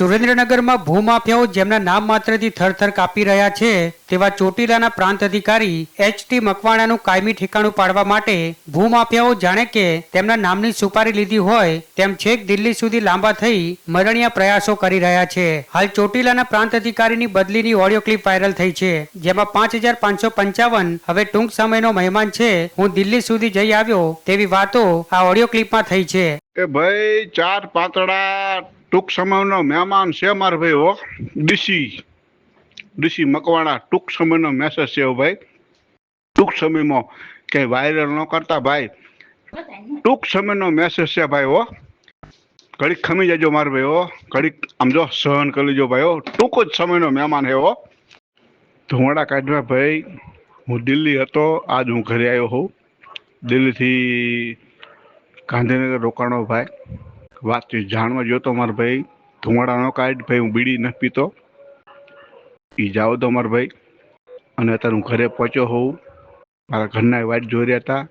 સુરેન્દ્રનગરમાં ભૂમાફિયાઓ જેમના નામ માત્રથી થરથર કાપી રહ્યા છે, તેવા ચોટીલાના પ્રાંત અધિકારી એચ ટી મકવાણાનું કાયમી ઠેકાણું પાડવા માટે ભૂમાફિયાઓ જાણે કે તેમના નામની સુપારી લીધી હોય, તેમ છેક દિલ્હી સુધી લાંબા થઈ મરણીય પ્રયાસો કરી રહ્યા છે. હાલ ચોટીલાના પ્રાંત અધિકારીની બદલીની ઓડિયો ક્લિપ વાયરલ થઈ છે, જેમાં પાંચ હજાર પાંચસો પંચાવન હવે ટૂંક સમયનો મહેમાન છે, હું દિલ્હી સુધી જઈ આવ્યો, તેવી વાતો આ ઓડિયો ક્લિપમાં થઈ છે. ભાઈ ચાર પાતળા ટૂંક સમયનો મહેમાન છે માર ભાઈ, હો. ડીસી. ડીસી મકવાણા, ટૂંક સમયનો મેસેજ છે ભાઈ. ટૂંક સમયમાં કંઈ વાયરલ ન કરતા ભાઈ. ટૂંક સમયનો મેસેજ છે ભાઈ, હો. ઘડીક ખમી જજો માર ભાઈ, હો. ઘડીક આમ જો સહન કરી લેજો ભાઈ, હો. ટૂંક જ સમયનો મહેમાન હે હો. ધુમાડા કાઢવા ભાઈ, હું દિલ્હી હતો, આજ હું ઘરે આવ્યો હોઉં. દિલ્હીથી ગાંધીનગર રોકાણો ભાઈ. વાતચીત જાણવા જોતો મારો ભાઈ ધુમાડા નો કાઢ ભાઈ, હું બીડી નથી પીતો. એ જાઓ તો મારો ભાઈ. અને અત્યારે હું ઘરે પહોંચ્યો હોઉં. મારા ઘરના વાટ જોઈ રહ્યા હતા.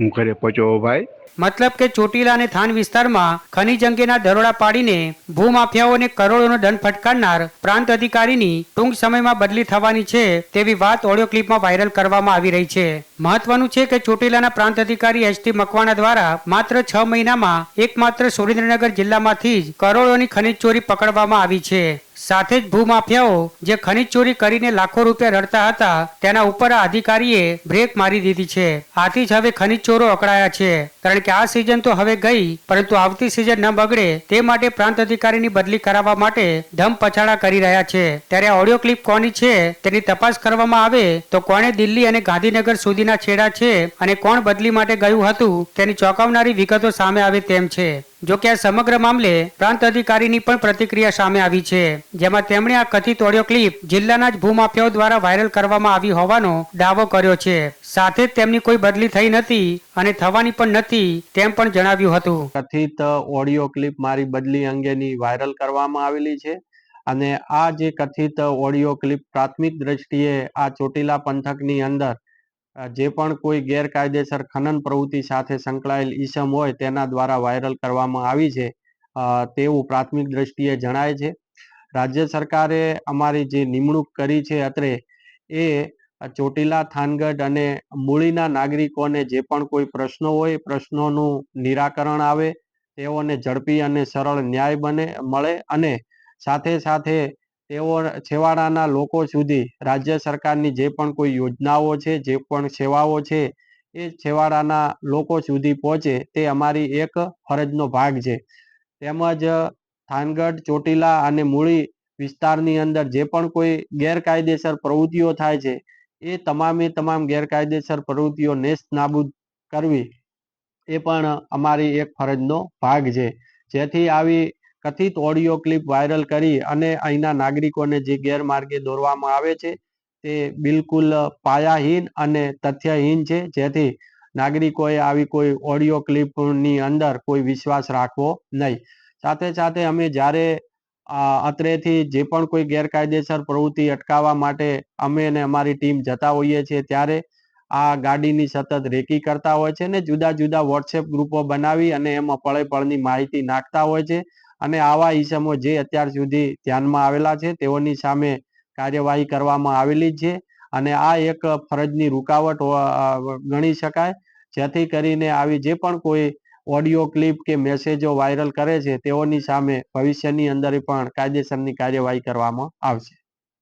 હું ઘરે પહોંચ્યો હોઉં ભાઈ. મતલબ કે ચોટીલા અને થાન વિસ્તારમાં ખનીજ અંગેના દરોડા પાડીને ભૂમાફિયાઓને કરોડોનો દંડ ફટકારનાર પ્રાંત અધિકારીની ટૂંક સમયમાં બદલી થવાની છે તેવી વાત ઓડિયો ક્લિપમાં વાયરલ કરવામાં આવી રહી છે. મહત્વનું છે કે ચોટીલાના પ્રાંત અધિકારી એચ ટી મકવાણા દ્વારા માત્ર છ મહિનામાં એકમાત્ર સુરેન્દ્રનગર જિલ્લામાંથી જ કરોડોની ખનીજ ચોરી પકડવામાં આવી છે. સાથે જ ભૂમાફિયાઓ જે ખનીજ ચોરી કરીને લાખો રૂપિયા રડતા હતા તેના ઉપર આ અધિકારીએ બ્રેક મારી દીધી છે. આથી જ હવે ખનીજ ચોરો અકળાયા છે. કારણ કે આ સિઝન તો હવે ગઈ, પરંતુ આવતી સિઝન ન બગડે, તે માટે પ્રાંત અધિકારીની બદલી કરાવવા માટે ધમ પછાડા કરી રહ્યા છે. ત્યારે ઓડિયો ક્લિપ કોની છે, તેની તપાસ કરવામાં આવે તો કોણે દિલ્હી અને ગાંધીનગર સુધીના છેડા છે અને કોણ બદલી માટે ગયું હતું, તેની ચોંકાવનારી વિગતો સામે આવે તેમ છે. જો કે આ સમગ્ર મામલે પ્રાંત અધિકારીની પણ પ્રતિક્રિયા સામે આવી છે, જેમાં તેમણે આ કથિત ઓડિયો ક્લિપ જિલ્લાના જ ભૂમાફિયાઓ દ્વારા વાયરલ કરવામાં આવી હોવાનો દાવો કર્યો છે. સાથે જ તેમની કોઈ બદલી થઈ નથી અને થવાની પણ નથી તેમ પણ જણાવ્યું હતું. કથિત ઓડિયો ક્લિપ મારી બદલી અંગેની વાયરલ કરવામાં આવેલી છે અને આ જે કથિત ઓડિયો ક્લિપ પ્રાથમિક દ્રષ્ટિએ આ ચોટીલા પંથકની અંદર જે પણ કોઈ ગેરકાયદેસર ખનન પ્રવૃત્તિ સાથે સંકળાયેલ ઈસમ હોય તેના દ્વારા વાયરલ કરવામાં આવી છે તેવું પ્રાથમિક દ્રષ્ટિએ જણાય છે. રાજ્ય સરકારે અમારી જે નિમણૂક કરી છે અત્રે, એ ચોટીલા, થાનગઢ અને મૂળીના નાગરિકોને જે પણ કોઈ પ્રશ્નો હોય પ્રશ્નોનું નિરાકરણ આવે, તેઓને ઝડપી અને સરળ ન્યાય બને, મળે અને સાથે સાથે તેઓ છેવાડાના લોકો સુધી રાજ્ય સરકારની જે પણ કોઈ યોજનાઓ છે, જે પણ સેવાઓ છે, એ છેવાડાના લોકો સુધી પહોંચે તે અમારી એક ફરજનો ભાગ છે. તેમજ થાનગઢ, ચોટીલા અને મૂળી વિસ્તારની અંદર જે પણ કોઈ ગેરકાયદેસર પ્રવૃત્તિઓ થાય છે, એ તમામે તમામ ગેરકાયદેસર પ્રવૃત્તિઓ નેસ્ત નાબૂદ કરવી એ પણ અમારી એક ફરજનો ભાગ છે. જેથી આવી કથિત ઓડિયો ક્લિપ વાયરલ કરી અને અહીંના નાગરિકોને જે ગેરમાર્ગે દોરવામાં આવે છે, તે બિલકુલ પાયાહીન અને તથ્યહીન છે. જેથી નાગરિકોએ આવી કોઈ ઓડિયો ક્લિપની અંદર કોઈ વિશ્વાસ રાખવો નહીં. સાથે સાથે અમે જ્યારે અત્રેથી જે પણ કોઈ ગેરકાયદેસર પ્રવૃત્તિ અટકાવવા માટે અમે અને અમારી ટીમ જતા હોઈએ છીએ, ત્યારે આ ગાડીની સતત રેકી કરતા હોય છે ને જુદા જુદા વોટ્સએપ ગ્રુપો બનાવી અને એમાં પળે પળની માહિતી નાખતા હોય છે. અને આવા ઈસમો જે અત્યાર સુધી ધ્યાનમાં આવેલા છે, તેઓની સામે કાર્યવાહી કરવામાં આવેલી છે અને આ એક ફરજની રૂકાવટ ગણી શકાય. જેથી કરીને આવી જે પણ કોઈ ઓડિયો ક્લિપ કે મેસેજો વાયરલ કરે છે, તેઓની સામે ભવિષ્યની અંદર પણ કાયદેસરની કાર્યવાહી કરવામાં આવશે.